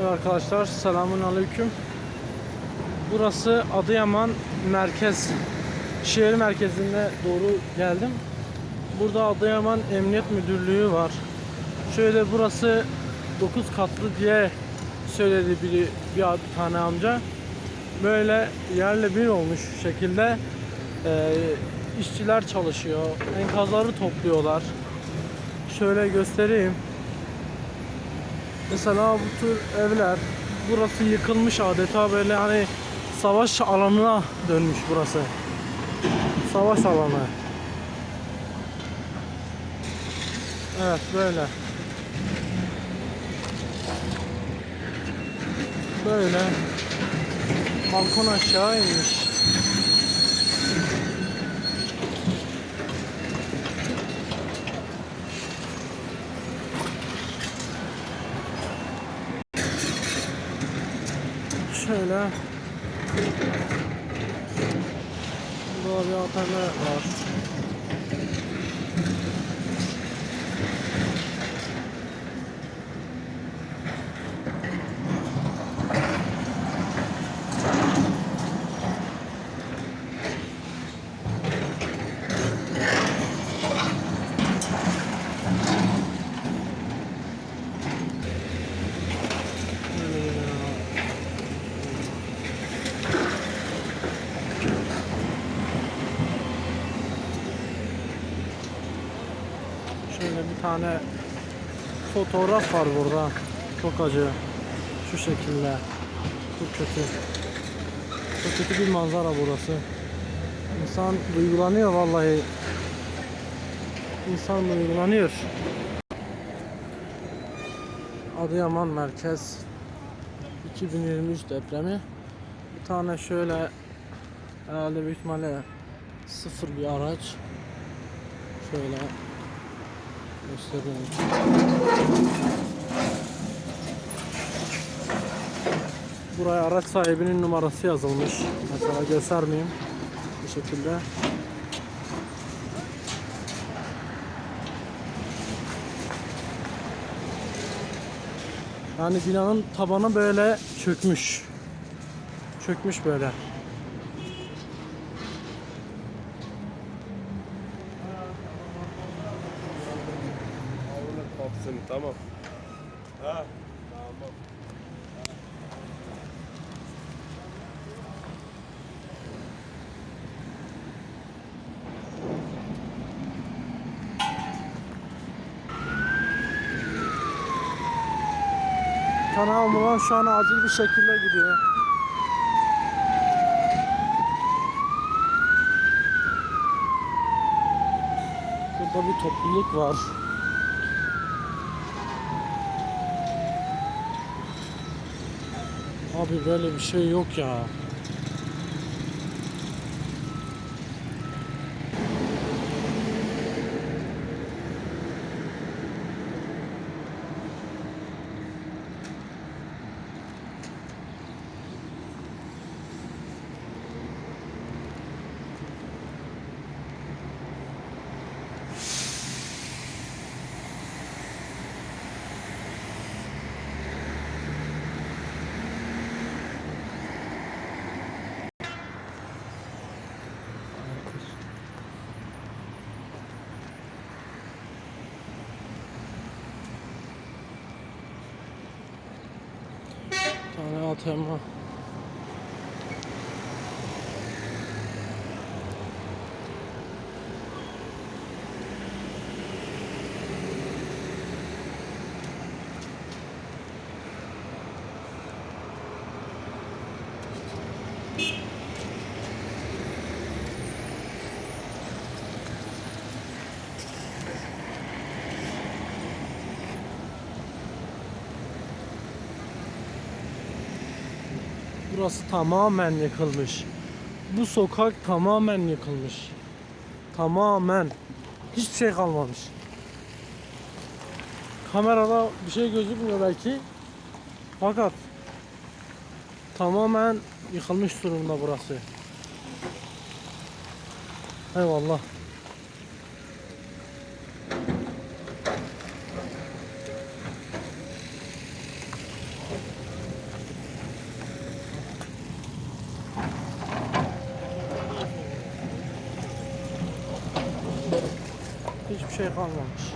Evet arkadaşlar selamun aleyküm. Burası Adıyaman merkez. Şehir merkezine doğru geldim. Burada Adıyaman Emniyet Müdürlüğü var. Şöyle burası 9 katlı diye söyledi biri bir tane amca. Böyle yerle bir olmuş şekilde e, işçiler çalışıyor. Enkazları topluyorlar. Şöyle göstereyim. Mesela bu tür evler burası yıkılmış adeta böyle hani savaş alanına dönmüş burası. Savaş alanı. Evet böyle. Böyle balkon aşağı inmiş. Şöyle Burada bir ATM var. Tane fotoğraf var burada. Çok acı. Şu şekilde. Çok kötü. Çok kötü bir manzara burası. İnsan duygulanıyor vallahi. İnsan duygulanıyor. Adıyaman merkez 2023 depremi. Bir tane şöyle herhalde büyük ihtimalle sıfır bir araç. Şöyle göstereyim. Buraya araç sahibinin numarası yazılmış. Mesela göstermeyeyim bu şekilde. Yani binanın tabanı böyle çökmüş. Çökmüş böyle. Tamam. Ha. Tamam. Kana ambulans şu an acil bir şekilde gidiyor. Burada bir topluluk var. Abi böyle bir şey yok ya. Bir tane Burası tamamen yıkılmış. Bu sokak tamamen yıkılmış. Tamamen. Hiçbir şey kalmamış. Kamerada bir şey gözükmüyor belki. Fakat tamamen yıkılmış durumda burası. Eyvallah. Şey kalmamış.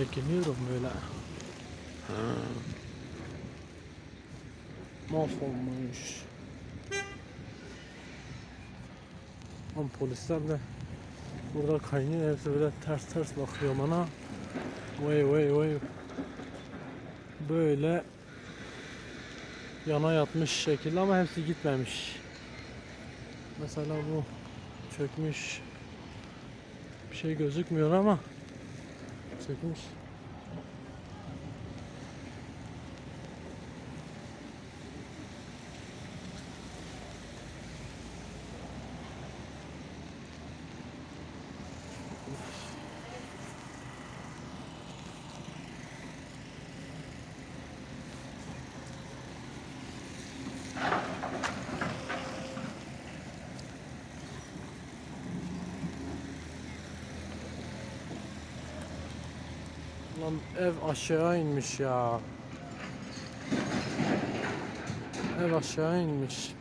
Çekiniyorum böyle. Mahvolmuş. Ama polisler de burada kaynıyor hepsi böyle ters ters bakıyor bana. Vay vay vay. Böyle yana yatmış şekilde ama hepsi gitmemiş. Mesela bu çökmüş. Bir şey gözükmüyor ama çökmüş. Lan ev aşağı inmiş ya. Ev aşağı inmiş.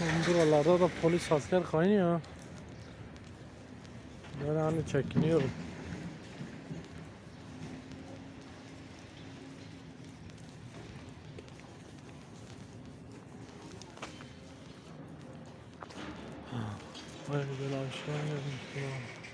Lan Buralarda da polis asker kaynıyor. Ben hani çekiniyorum. Vay böyle aşağı gelmiş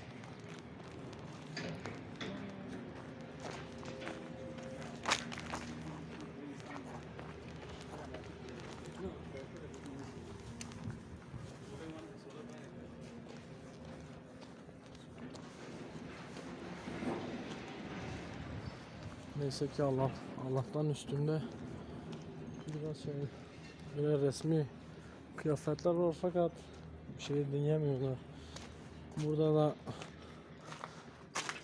Neyse ki Allah Allah'tan üstünde biraz şey böyle resmi kıyafetler var fakat bir şey dinleyemiyorlar. Burada da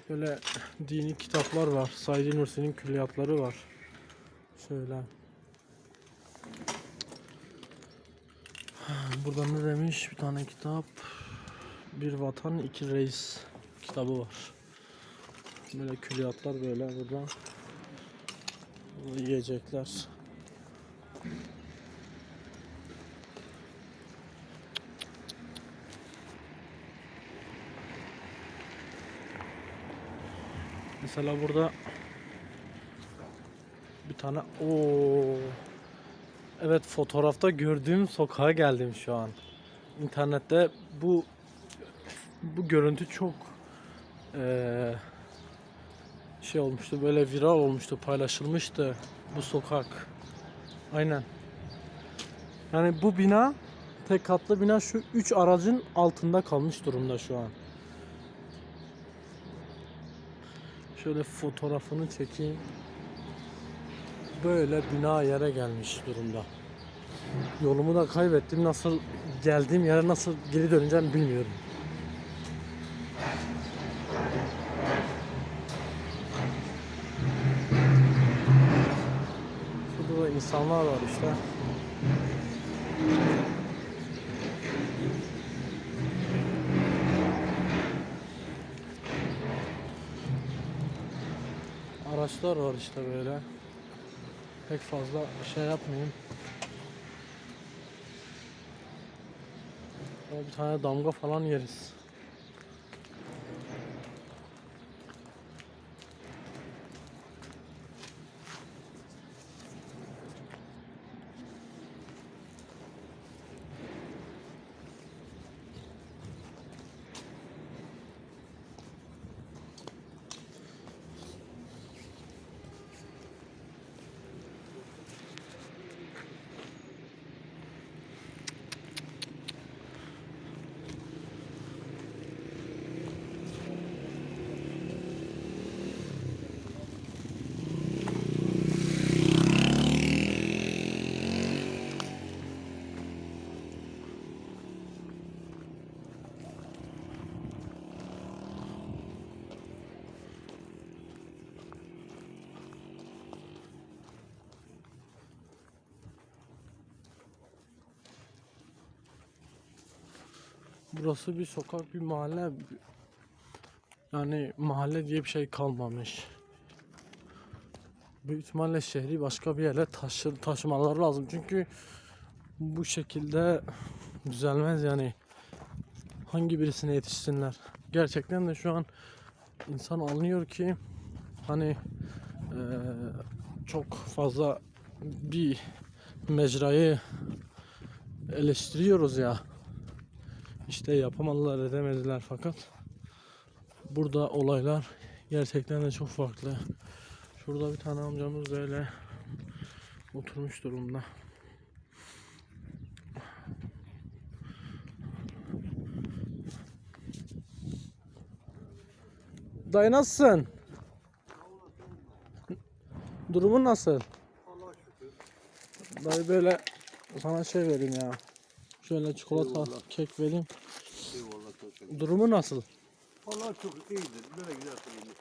böyle dini kitaplar var. Said Nursi'nin külliyatları var. Şöyle. Burada ne demiş? Bir tane kitap. Bir vatan, iki reis kitabı var. Böyle külliyatlar böyle burada. Yiyecekler. Mesela burada bir tane o Evet fotoğrafta gördüğüm sokağa geldim şu an. İnternette bu bu görüntü çok eee şey olmuştu böyle viral olmuştu paylaşılmıştı bu sokak. Aynen. Yani bu bina tek katlı bina şu üç aracın altında kalmış durumda şu an. Şöyle fotoğrafını çekeyim. Böyle bina yere gelmiş durumda. Yolumu da kaybettim. Nasıl geldiğim yere nasıl geri döneceğim bilmiyorum Burada insanlar var işte. Araçlar var işte böyle. Pek fazla şey yapmayayım. Bir tane damga falan yeriz. Burası bir sokak, bir mahalle. Yani mahalle diye bir şey kalmamış. Büyük ihtimalle şehri başka bir yere taşır, taşımaları lazım. Çünkü bu şekilde düzelmez yani. Hangi birisine yetişsinler? Gerçekten de şu an insan anlıyor ki hani eee, çok fazla bir mecrayı eleştiriyoruz ya. İşte yapamadılar edemediler fakat burada olaylar gerçekten de çok farklı. Şurada bir tane amcamız böyle oturmuş durumda. Dayı nasılsın? Durumun nasıl? Dayı böyle sana şey vereyim ya. Şöyle çikolata, kek vereyim. Durumu nasıl? Allah çok iyidir. Böyle giderse iyidir.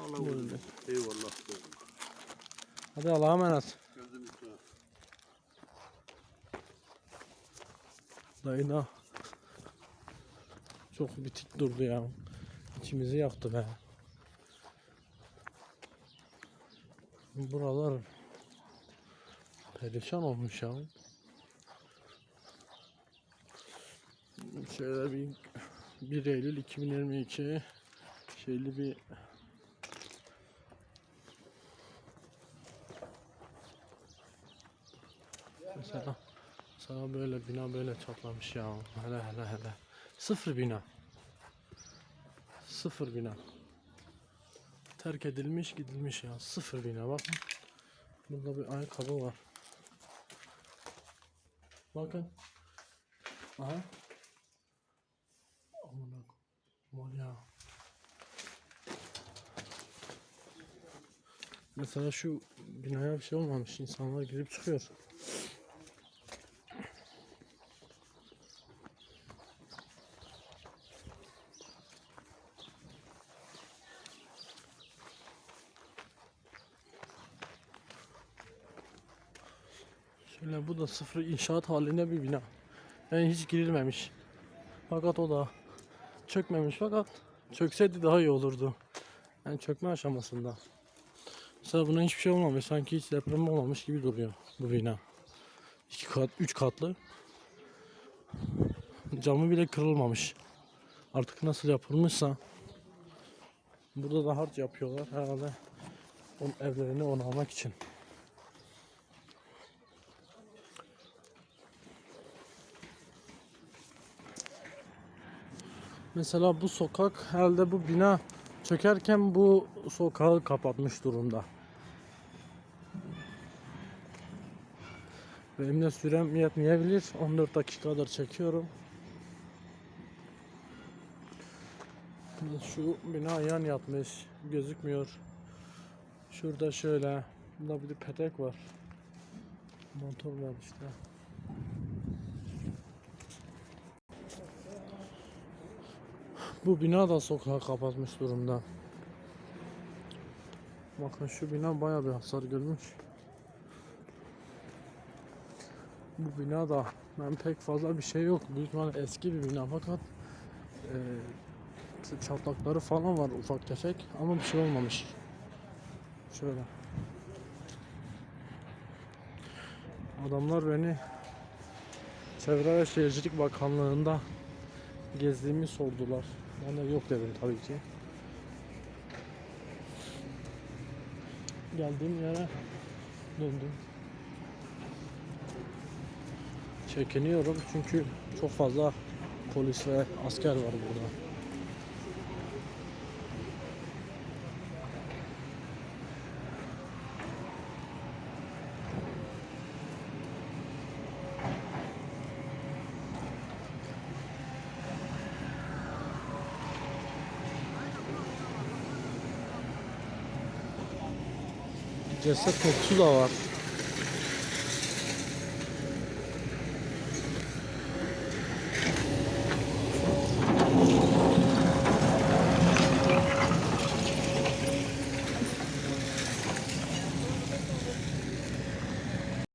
Allah uygun. Eyvallah. Hadi Allah'a emanet. Gözüm üstüne. Dayı da çok bitik durdu ya. İçimizi yaktı be. Buralar perişan olmuş ya. Şöyle bir 1 Eylül 2022 şeyli bir mesela Sana böyle bina böyle çatlamış ya. Hele hele hele. Sıfır bina. Sıfır bina. Terk edilmiş gidilmiş ya. Sıfır bina bakın. Burada bir ayakkabı var. Bakın. Aha. Var. Mesela şu binaya bir şey olmamış. İnsanlar girip çıkıyor. Şöyle bu da sıfır inşaat halinde bir bina. Yani hiç girilmemiş. Fakat o da çökmemiş fakat çökseydi daha iyi olurdu. Yani çökme aşamasında. Mesela buna hiçbir şey olmamış. Sanki hiç deprem olmamış gibi duruyor bu bina. İki kat, üç katlı. Camı bile kırılmamış. Artık nasıl yapılmışsa. Burada da harç yapıyorlar herhalde. Onun evlerini onarmak için. Mesela bu sokak herhalde bu bina çökerken bu sokağı kapatmış durumda. Benim de sürem yetmeyebilir. 14 dakikadır çekiyorum. Şu bina yan yatmış. Gözükmüyor. Şurada şöyle. Burada bir petek var. Motor var işte. Bu bina da sokağı kapatmış durumda. Bakın şu bina bayağı bir hasar görmüş. Bu bina da ben pek fazla bir şey yok. Büyük ihtimalle eski bir bina fakat e, çatlakları falan var ufak tefek ama bir şey olmamış. Şöyle. Adamlar beni Çevre ve Şehircilik Bakanlığı'nda gezdiğimi sordular. Ben de yok dedim tabii ki. Geldiğim yere döndüm. Çekiniyorum çünkü çok fazla polis ve asker var burada. Ceset kokusu da var.